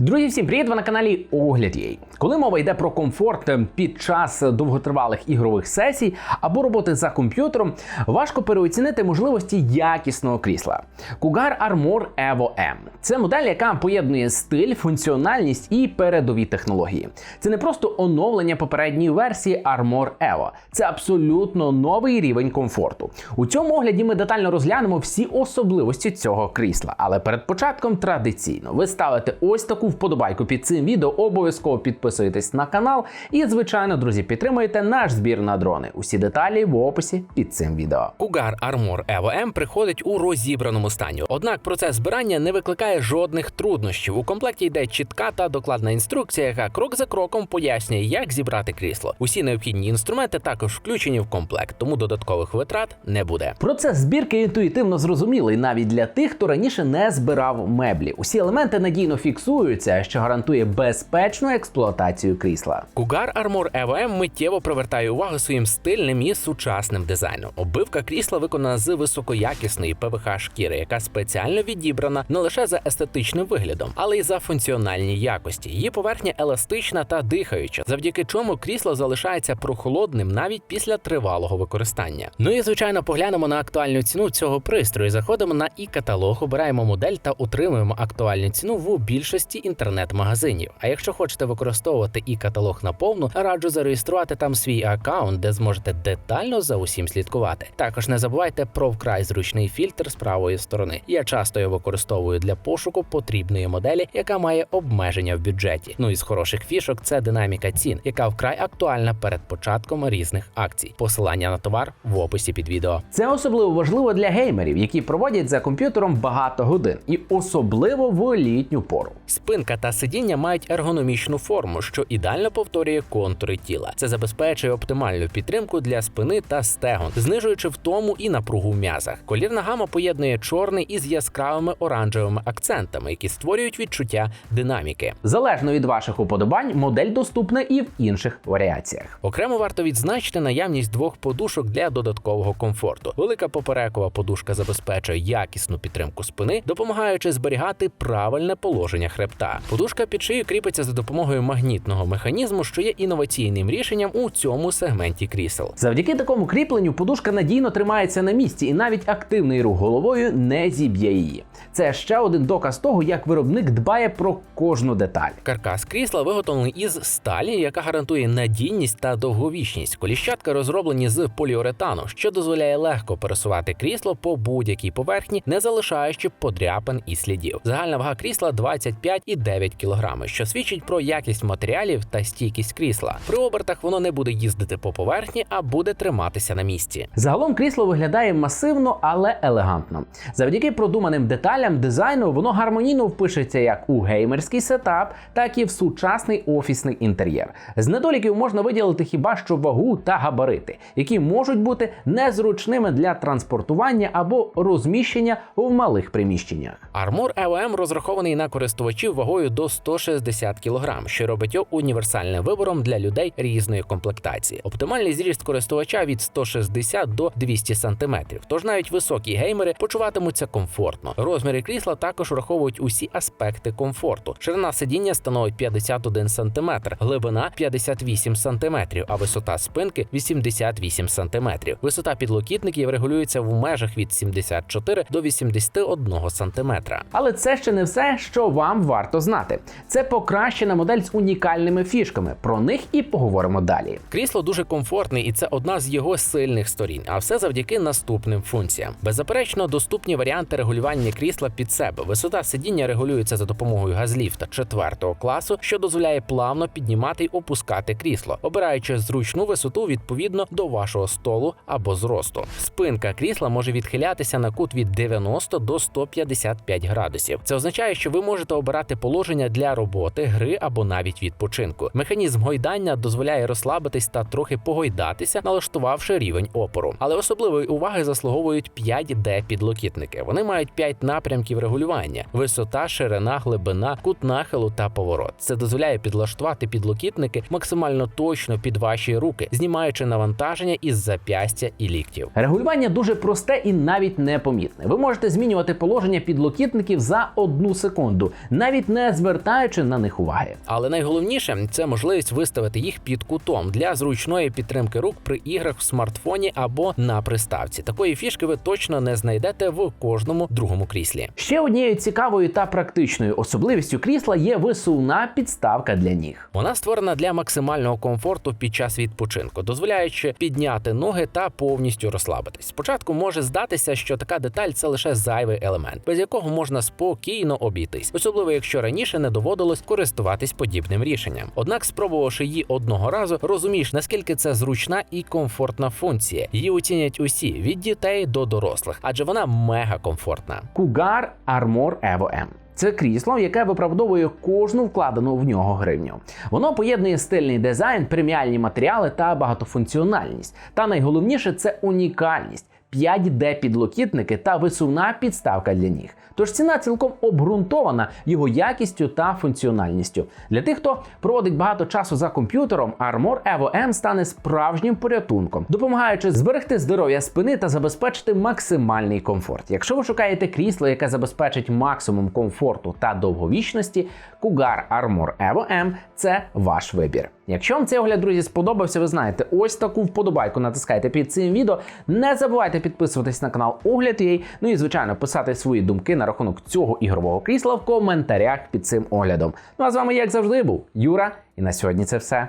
Друзі, всім привіт! Ви на каналі Огляд Єй. Коли мова йде про комфорт під час довготривалих ігрових сесій або роботи за комп'ютером, важко переоцінити можливості якісного крісла. Cougar Armor Evo M – це модель, яка поєднує стиль, функціональність і передові технології. Це не просто оновлення попередньої версії Armor Evo, це абсолютно новий рівень комфорту. У цьому огляді ми детально розглянемо всі особливості цього крісла. Але перед початком традиційно ви ставите ось таку вподобайку під цим відео, обов'язково підписуєтесь на канал і, звичайно, друзі, підтримуєте наш збір на дрони. Усі деталі в описі під цим відео. Cougar Armor Evo M приходить у розібраному стані. Однак процес збирання не викликає жодних труднощів. У комплекті йде чітка та докладна інструкція, яка крок за кроком пояснює, як зібрати крісло. Усі необхідні інструменти також включені в комплект, тому додаткових витрат не буде. Процес збірки інтуїтивно зрозумілий навіть для тих, хто раніше не збирав меблі. Усі елементи надійно фіксуються, що гарантує безпечну експлуатацію крісла. Armor Evo M миттєво привертає увагу своїм стильним і сучасним дизайном. Оббивка крісла виконана з високоякісної ПВХ шкіри, яка спеціально відібрана не лише за естетичним виглядом, але й за функціональні якості. Її поверхня еластична та дихаюча, завдяки чому крісло залишається прохолодним навіть після тривалого використання. Ну і звичайно, поглянемо на актуальну ціну цього пристрою. Заходимо на і каталог, обираємо модель та утримуємо актуальну ціну в більшості інтернет-магазинів. А якщо хочете використовувати і каталог наповну, раджу зареєструвати там свій аккаунт, де зможете детально за усім слідкувати. Також не забувайте про вкрай зручний фільтр з правої сторони. Я часто його використовую для пошуку потрібної моделі, яка має обмеження в бюджеті. Ну і з хороших фішок це динаміка цін, яка вкрай актуальна перед початком різних акцій. Посилання на товар в описі під відео. Це особливо важливо для геймерів, які проводять за комп'ютером багато годин, і особливо в літню пору. Спинка та сидіння мають ергономічну форму, що ідеально повторює контури тіла. Це забезпечує оптимальну підтримку для спини та стегон, знижуючи втому і напругу в м'язах. Колірна гама поєднує чорний із яскравими оранжевими акцентами, які створюють відчуття динаміки. Залежно від ваших уподобань, модель доступна і в інших варіаціях. Окремо варто відзначити наявність двох подушок для додаткового комфорту. Велика поперекова подушка забезпечує якісну підтримку спини, допомагаючи зберігати правильне положення хребта. Подушка під шию кріпиться за допомогою магнітного механізму, що є інноваційним рішенням у цьому сегменті крісел. Завдяки такому кріпленню подушка надійно тримається на місці, і навіть активний рух головою не зіб'є її. Це ще один доказ того, як виробник дбає про кожну деталь. Каркас крісла виготовлений із сталі, яка гарантує надійність та довговічність. Коліщатка розроблені з поліуретану, що дозволяє легко пересувати крісло по будь-якій поверхні, не залишаючи подряпин і слідів. Загальна вага крісла 25,9 кг, що свідчить про якість матеріалів та стійкість крісла. При обертах воно не буде їздити по поверхні, а буде триматися на місці. Загалом крісло виглядає масивно, але елегантно. Завдяки продуманим деталям дизайну воно гармонійно впишеться як у геймерський сетап, так і в сучасний офісний інтер'єр. З недоліків можна виділити хіба що вагу та габарити, які можуть бути незручними для транспортування або розміщення в малих приміщеннях. Armor EOM розрахований на користувачів вагою до 160 кг, що робить його універсальним вибором для людей різної комплектації. Оптимальний зріст користувача від 160 до 200 см, Тож навіть високі геймери почуватимуться комфортно. Розміри крісла також враховують усі аспекти комфорту. Ширина сидіння становить 51 см, глибина 58 см, а висота спинки 88 см. Висота підлокітників регулюється в межах від 74 до 81 см. Але це ще не все, що вам варто знати. Це покращена модель з унікальними фішками. Про них і поговоримо далі. Крісло дуже комфортне, і це одна з його сильних сторін. А все завдяки наступним функціям. Беззаперечно, доступні варіанти регулювання крісла під себе. Висота сидіння регулюється за допомогою газліфта четвертого класу, що дозволяє плавно піднімати й опускати крісло, обираючи зручну висоту відповідно до вашого столу або зросту. Спинка крісла може відхилятися на кут від 90 до 155 градусів. Це означає, що ви можете обирати положення для роботи, гри або навіть відпочинку. Механізм гойдання дозволяє розслабитись та трохи погойдатися, налаштувавши рівень опору. Але особливої уваги заслуговують 5D підлокітники. Вони мають 5 напрямків регулювання: висота, ширина, глибина, кут нахилу та поворот. Це дозволяє підлаштувати підлокітники максимально точно під ваші руки, знімаючи навантаження із запястя і ліктів. Регулювання дуже просте і навіть непомітне. Ви можете змінювати положення підлокітників за одну секунду, навіть навіть не звертаючи на них уваги. Але найголовніше це можливість виставити їх під кутом для зручної підтримки рук при іграх в смартфоні або на приставці. Такої фішки ви точно не знайдете в кожному другому кріслі. Ще однією цікавою та практичною особливістю крісла є висувна підставка для ніг. Вона створена для максимального комфорту під час відпочинку, дозволяючи підняти ноги та повністю розслабитись. Спочатку може здатися, що така деталь це лише зайвий елемент, без якого можна спокійно обійтись, особливо якщо раніше не доводилось користуватись подібним рішенням. Однак, спробувавши її одного разу, розумієш, наскільки це зручна і комфортна функція. Її оцінять усі від дітей до дорослих, адже вона мега комфортна. Cougar Armor Evo M. Це крісло, яке виправдовує кожну вкладену в нього гривню. Воно поєднує стильний дизайн, преміальні матеріали та багатофункціональність. Та найголовніше це унікальність. 5D підлокітники та висувна підставка для ніг. Тож ціна цілком обґрунтована його якістю та функціональністю. Для тих, хто проводить багато часу за комп'ютером, Armor Evo M стане справжнім порятунком, допомагаючи зберегти здоров'я спини та забезпечити максимальний комфорт. Якщо ви шукаєте крісло, яке забезпечить максимум комфорту та довговічності, Cougar Armor Evo M – це ваш вибір. Якщо вам цей огляд, друзі, сподобався, ви знаєте, ось таку вподобайку натискайте під цим відео. Не забувайте підписуватись на канал Огляд її. Ну і звичайно писати свої думки рахунок цього ігрового крісла в коментарях під цим оглядом. Ну а з вами, як завжди, був Юра, і на сьогодні це все.